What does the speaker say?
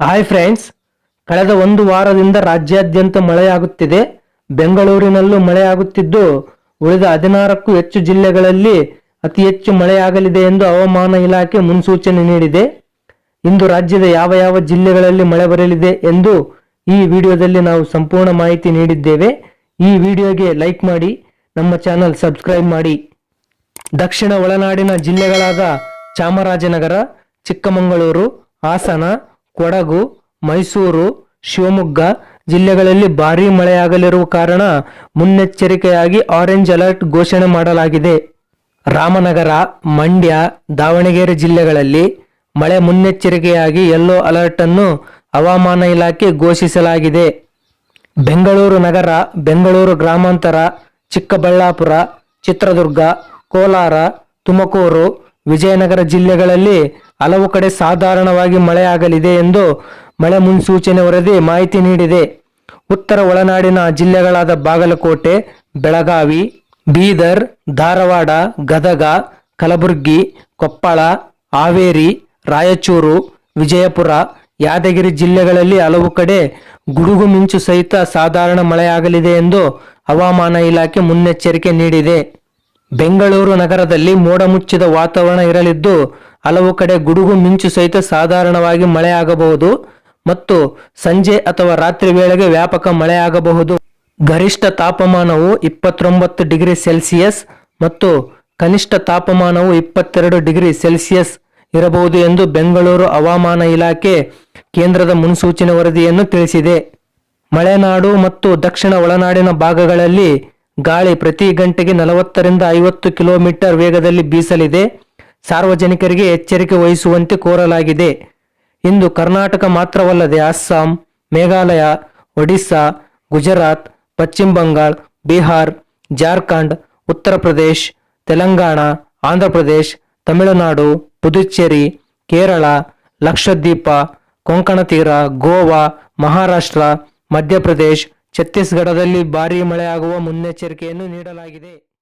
Hi friends ಕಳೆದ ಒಂದು ವಾರದಿಂದ ರಾಜ್ಯಾದ್ಯಂತ ಮಳೆಯಾಗುತ್ತಿದೆ. ಬೆಂಗಳೂರಿನಲ್ಲೂ ಮಳೆಯಾಗುತ್ತಿದ್ದು, ಉಳಿದ ಹದಿನಾರಕ್ಕೂ ಹೆಚ್ಚು ಜಿಲ್ಲೆಗಳಲ್ಲಿ ಅತಿ ಹೆಚ್ಚು ಮಳೆಯಾಗಲಿದೆ ಎಂದು ಹವಾಮಾನ ಇಲಾಖೆ ಮುನ್ಸೂಚನೆ ನೀಡಿದೆ. ಇಂದು ರಾಜ್ಯದ ಯಾವ ಯಾವ ಜಿಲ್ಲೆಗಳಲ್ಲಿ ಮಳೆ ಬರಲಿದೆ ಎಂದು ಈ ವಿಡಿಯೋದಲ್ಲಿ ನಾವು ಸಂಪೂರ್ಣ ಮಾಹಿತಿ ನೀಡಿದ್ದೇವೆ. ಈ ವಿಡಿಯೋಗೆ ಲೈಕ್ ಮಾಡಿ, ನಮ್ಮ ಚಾನಲ್ ಸಬ್ಸ್ಕ್ರೈಬ್ ಮಾಡಿ. ದಕ್ಷಿಣ ಒಳನಾಡಿನ ಜಿಲ್ಲೆಗಳಾದ ಚಾಮರಾಜನಗರ, ಚಿಕ್ಕಮಗಳೂರು, ಹಾಸನ ಕೊಡಗು, ಮೈಸೂರು, ಶಿವಮೊಗ್ಗ ಜಿಲ್ಲೆಗಳಲ್ಲಿ ಭಾರೀ ಮಳೆಯಾಗಲಿರುವ ಕಾರಣ ಮುನ್ನೆಚ್ಚರಿಕೆಯಾಗಿ ಆರೆಂಜ್ ಅಲರ್ಟ್ ಘೋಷಣೆ ಮಾಡಲಾಗಿದೆ. ರಾಮನಗರ, ಮಂಡ್ಯ, ದಾವಣಗೆರೆ ಜಿಲ್ಲೆಗಳಲ್ಲಿ ಮಳೆ ಮುನ್ನೆಚ್ಚರಿಕೆಯಾಗಿ ಯೆಲ್ಲೋ ಅಲರ್ಟ್ ಅನ್ನು ಹವಾಮಾನ ಇಲಾಖೆ ಘೋಷಿಸಲಾಗಿದೆ. ಬೆಂಗಳೂರು ನಗರ, ಬೆಂಗಳೂರು ಗ್ರಾಮಾಂತರ, ಚಿಕ್ಕಬಳ್ಳಾಪುರ, ಚಿತ್ರದುರ್ಗ, ಕೋಲಾರ, ತುಮಕೂರು, ವಿಜಯನಗರ ಜಿಲ್ಲೆಗಳಲ್ಲಿ ಹಲವು ಕಡೆ ಸಾಧಾರಣವಾಗಿ ಮಳೆಯಾಗಲಿದೆ ಎಂದು ಮಳೆ ಮುನ್ಸೂಚನೆ ವರದಿ ಮಾಹಿತಿ ನೀಡಿದೆ. ಉತ್ತರ ಒಳನಾಡಿನ ಜಿಲ್ಲೆಗಳಾದ ಬಾಗಲಕೋಟೆ, ಬೆಳಗಾವಿ, ಬೀದರ್, ಧಾರವಾಡ, ಗದಗ, ಕಲಬುರಗಿ, ಕೊಪ್ಪಳ, ಹಾವೇರಿ, ರಾಯಚೂರು, ವಿಜಯಪುರ, ಯಾದಗಿರಿ ಜಿಲ್ಲೆಗಳಲ್ಲಿ ಹಲವು ಕಡೆ ಗುಡುಗು ಮಿಂಚು ಸಹಿತ ಸಾಧಾರಣ ಮಳೆಯಾಗಲಿದೆ ಎಂದು ಹವಾಮಾನ ಇಲಾಖೆ ಮುನ್ನೆಚ್ಚರಿಕೆ ನೀಡಿದೆ. ಬೆಂಗಳೂರು ನಗರದಲ್ಲಿ ಮೋಡ ಮುಚ್ಚಿದ ವಾತಾವರಣ ಇರಲಿದ್ದು ಹಲವು ಕಡೆ ಗುಡುಗು ಮಿಂಚು ಸಹಿತ ಸಾಧಾರಣವಾಗಿ ಮಳೆಯಾಗಬಹುದು ಮತ್ತು ಸಂಜೆ ಅಥವಾ ರಾತ್ರಿ ವೇಳೆಗೆ ವ್ಯಾಪಕ ಮಳೆಯಾಗಬಹುದು. ಗರಿಷ್ಠ ತಾಪಮಾನವು ಇಪ್ಪತ್ತೊಂಬತ್ತು ಡಿಗ್ರಿ ಸೆಲ್ಸಿಯಸ್ ಮತ್ತು ಕನಿಷ್ಠ ತಾಪಮಾನವು ಇಪ್ಪತ್ತೆರಡು ಡಿಗ್ರಿ ಸೆಲ್ಸಿಯಸ್ ಇರಬಹುದು ಎಂದು ಬೆಂಗಳೂರು ಹವಾಮಾನ ಇಲಾಖೆ ಕೇಂದ್ರದ ಮುನ್ಸೂಚನೆ ವರದಿಯನ್ನು ತಿಳಿಸಿದೆ. ಮಲೆನಾಡು ಮತ್ತು ದಕ್ಷಿಣ ಒಳನಾಡಿನ ಭಾಗಗಳಲ್ಲಿ ಗಾಳಿ ಪ್ರತಿ ಗಂಟೆಗೆ ನಲವತ್ತರಿಂದ ಐವತ್ತು ಕಿಲೋಮೀಟರ್ ವೇಗದಲ್ಲಿ ಬೀಸಲಿದೆ. ಸಾರ್ವಜನಿಕರಿಗೆ ಎಚ್ಚರಿಕೆ ವಹಿಸುವಂತೆ ಕೋರಲಾಗಿದೆ. ಇಂದು ಕರ್ನಾಟಕ ಮಾತ್ರವಲ್ಲದೆ ಅಸ್ಸಾಂ, ಮೇಘಾಲಯ, ಒಡಿಸ್ಸಾ, ಗುಜರಾತ್, ಪಶ್ಚಿಮ ಬಂಗಾಳ, ಬಿಹಾರ್, ಜಾರ್ಖಂಡ್, ಉತ್ತರ ಪ್ರದೇಶ್, ತೆಲಂಗಾಣ, ಆಂಧ್ರ ಪ್ರದೇಶ್, ತಮಿಳುನಾಡು, ಪುದುಚೇರಿ, ಕೇರಳ, ಲಕ್ಷದ್ವೀಪ, ಕೊಂಕಣ ತೀರ, ಗೋವಾ, ಮಹಾರಾಷ್ಟ್ರ, ಮಧ್ಯಪ್ರದೇಶ್, ಛತ್ತೀಸ್ಗಢದಲ್ಲಿ ಭಾರೀ ಮಳೆಯಾಗುವ ಮುನ್ನೆಚ್ಚರಿಕೆಯನ್ನು ನೀಡಲಾಗಿದೆ.